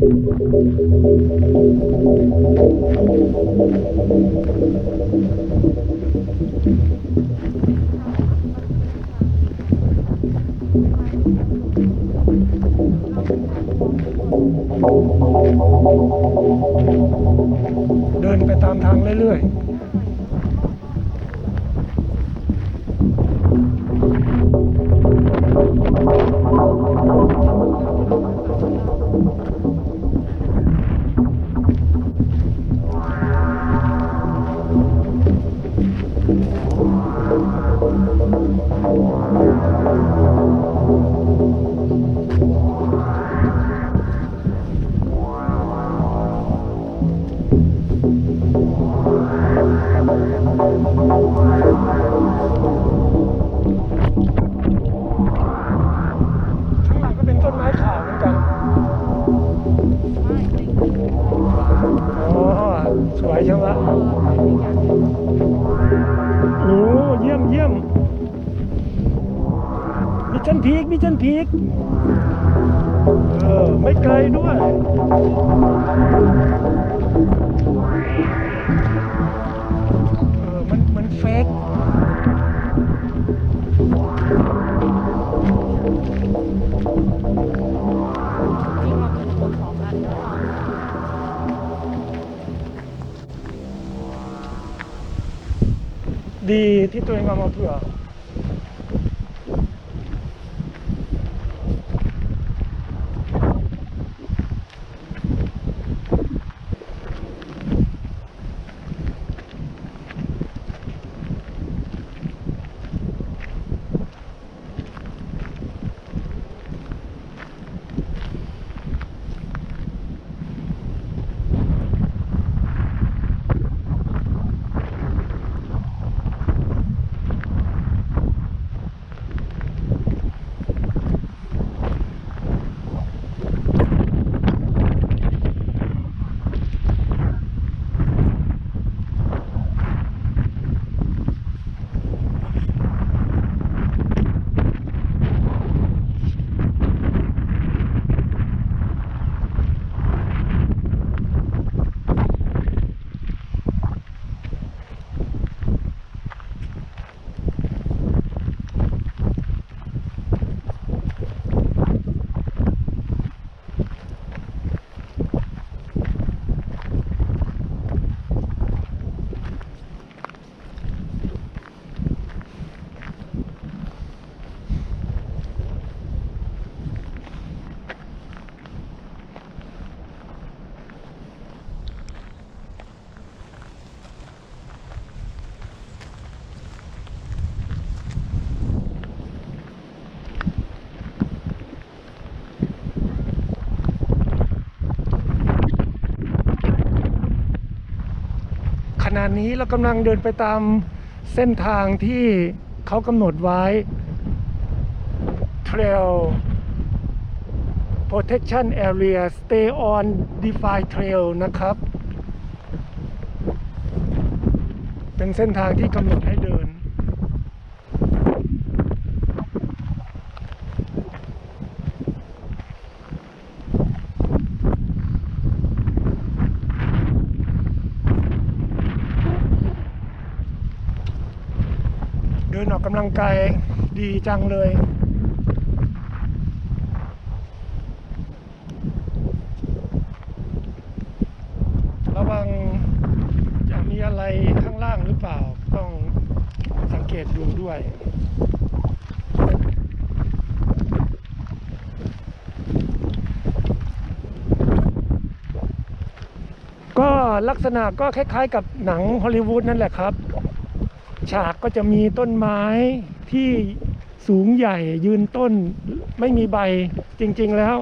เดินไปตามทางเรื่อยๆ มิชชั่นพีกเออไม่ไกลด้วยเออมันมันเฟกจริงเราเป็นคนสองอันแล้วดีที่ตัวเองเอามาเผื่อ นี้เรากำลังเดินไปตามเส้นทางที่เขากำหนดไว้ Trail Protection Area Stay on Defined Trail นะครับ เป็นเส้นทางที่กำหนดให้เดิ นเดินออกกำลังกายดีจังเลยระวังจะมีอะไรข้างล่างหรือเปล่า ต้องสังเกตดูด้วยก็ลักษณะก็คล้ายๆกับหนังฮอลลีวูดนั่นแหละครับ ฉากก็จะมีต้นไม้ที่สูงใหญ่ยืนต้นไม่มีใบจริง ๆ แล้ว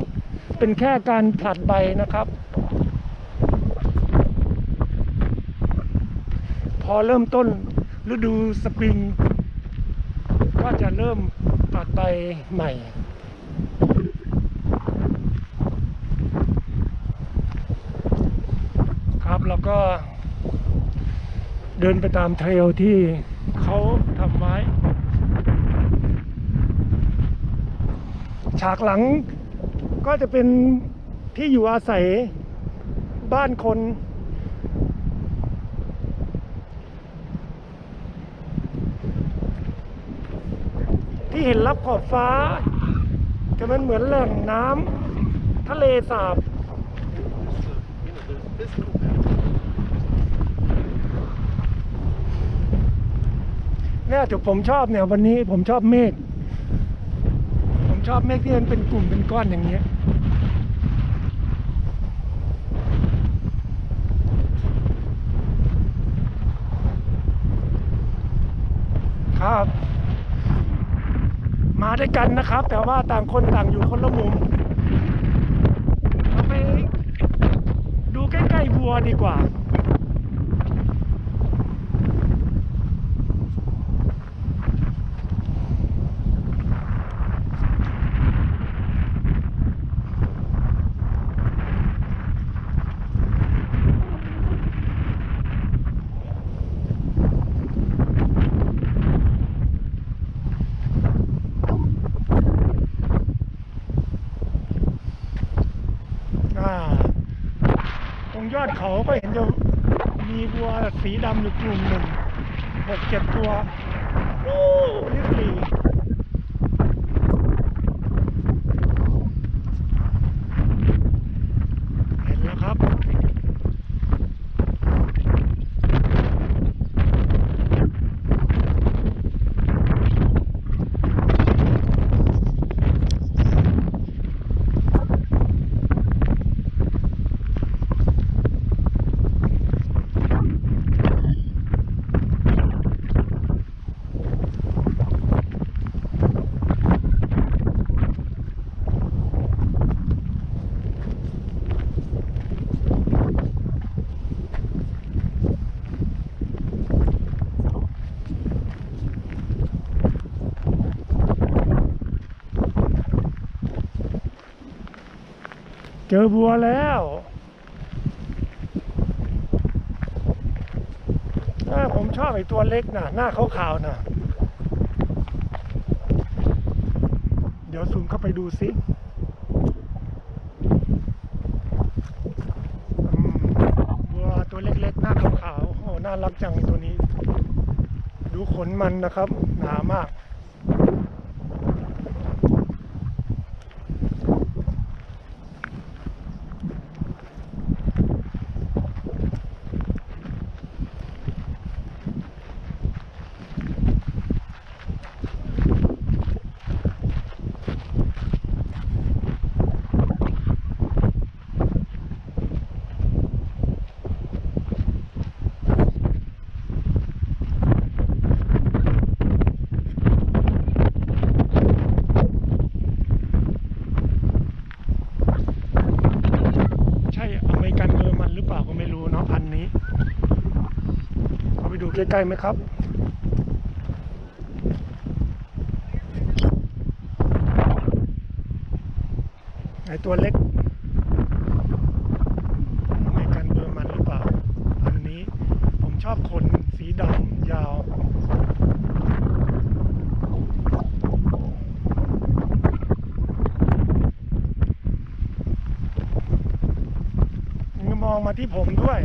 เป็นแค่การผลัดใบนะครับ พอเริ่มต้นฤดูสปริง ก็จะเริ่มผลัดใบใหม่ครับแล้วก็เดินไปตามเทรลที่ เขาทำไว้ฉากหลังก็จะเป็นที่อยู่อาศัยบ้านคน ที่เห็นรับขอบฟ้า จะมันเหมือนแหล่งน้ำทะเลสาบ เนี่ยจุดผมชอบเนี่ยวันนี้ผมชอบเมฆผมชอบเมฆที่มันเป็นกลุ่มเป็นก้อนอย่างเงี้ยครับ มาด้วยกันนะครับ แต่ว่าต่างคนต่างอยู่คนละมุมเราไปดูใกล้ๆวัวดีกว่าตรงยอ ดเขาก็เห็นจะมีวัวสีดำอยู่กลุ่มหนึ่งหกเจ็ดตัวโอ้ลิบหลีเห็นแล้วครับ เจ อบัวแล้วอ่าผมชอบไอ้ตัวเล็กน่ะหน้าขาวๆน่ะเดี๋ยวซูมเข้าไปดูสิอืมบัวตัวเล็กๆ หน้าขาวๆโอ้น่ารักจังตัวนี้ ดูขนมันนะครับ หนามาก ใช่อเมริกันเออร์มันหรือเปล่าก็ไม่รู้เนาะพันธุ์นี้เอาไปดู ใกล้ๆไหมครับไอตัวเล็กอเมริกันเบอร์มันหรือเปล่า อันนี้ผมชอบขนสีดำยาวมองมาที่ผมด้วย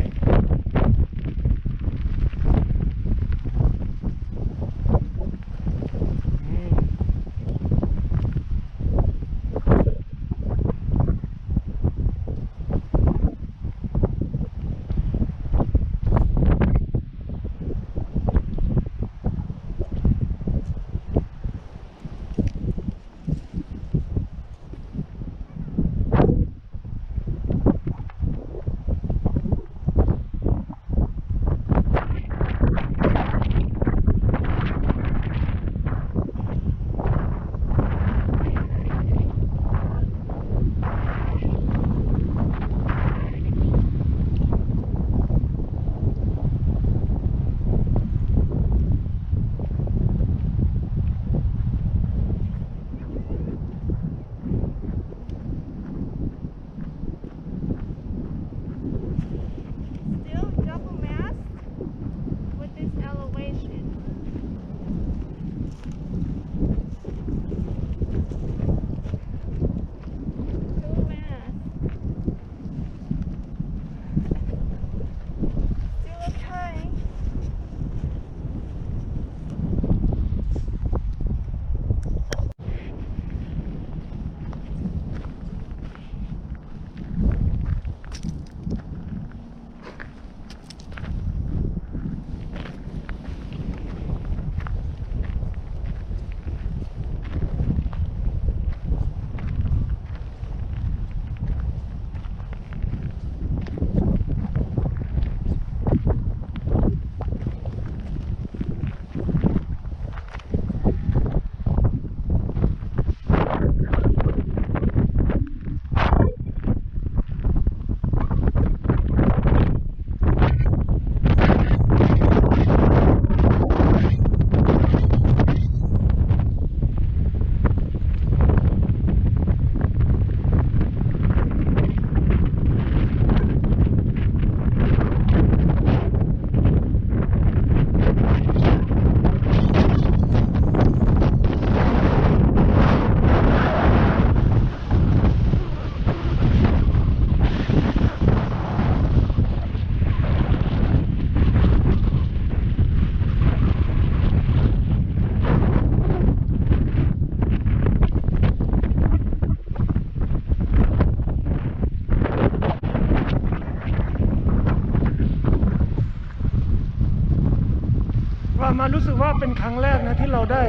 เป็นครั้งแรกนะที่เราได้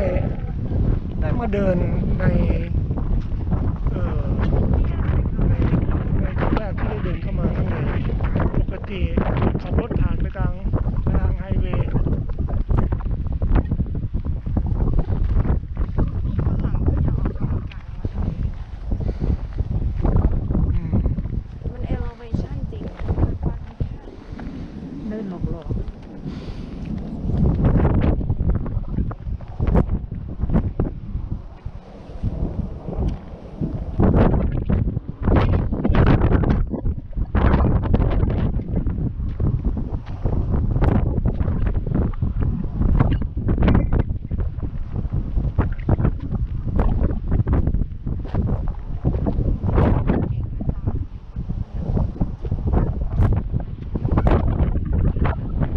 ได้มาเดินในเออในในครั้งแรกที่ได้เดินเข้ามาข้างในปกติขับรถผ่านไปทางไปทางไฮเวย์ ฝรั่งก็อยากออกกำลังกายมาท อืมำมัน elevation จริงมันกว้างแค่เดินหลอกหลอก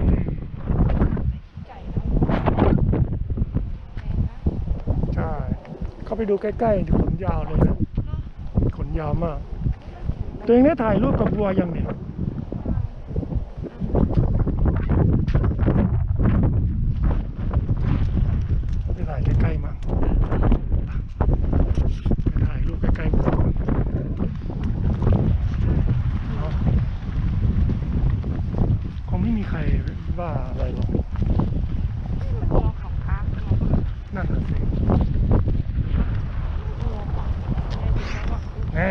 อืม ไก่นะแพงนะ ใช่ เข้าไป ดูใกล้ๆขนยาวเลยนะขนยาวมาก ตัวเองได้ถ่ายรูปกับวัวยังเนี่ย ไปถ่ายใกล้ๆมาไปถ่ายรูปใกล้ๆก่อนเนาะคงไม่มีใครว่าอะไรหรอก มันวัวของพาร์คเนาะ นั่นน่ะสิ วัวของแม่ถึงแล้วก็ แน่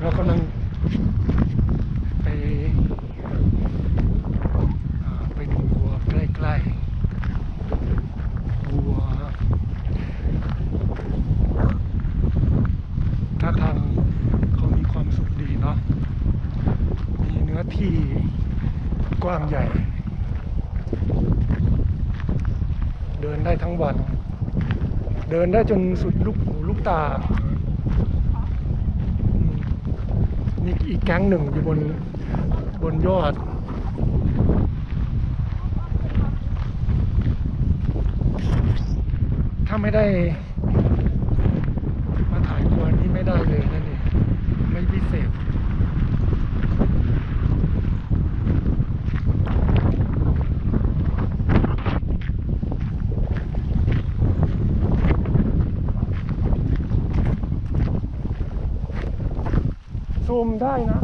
เรากำลัง ไปอ่าไปดูวัวใกล้ๆวัวถ้าทางเขามีความสุขดีเนาะมีเนื้อที่กว้างใหญ่ เดินได้ทั้งวัน เดินได้จนสุดลูกหูลูกตาอืมนี่อีก แก๊งหนึ่งอยู่บนบนยอด ถ้าไม่ได้ มาถ่ายวัวนี่ไม่ได้เลยนั่นเองไม่พิเศษ ซูมได้นะ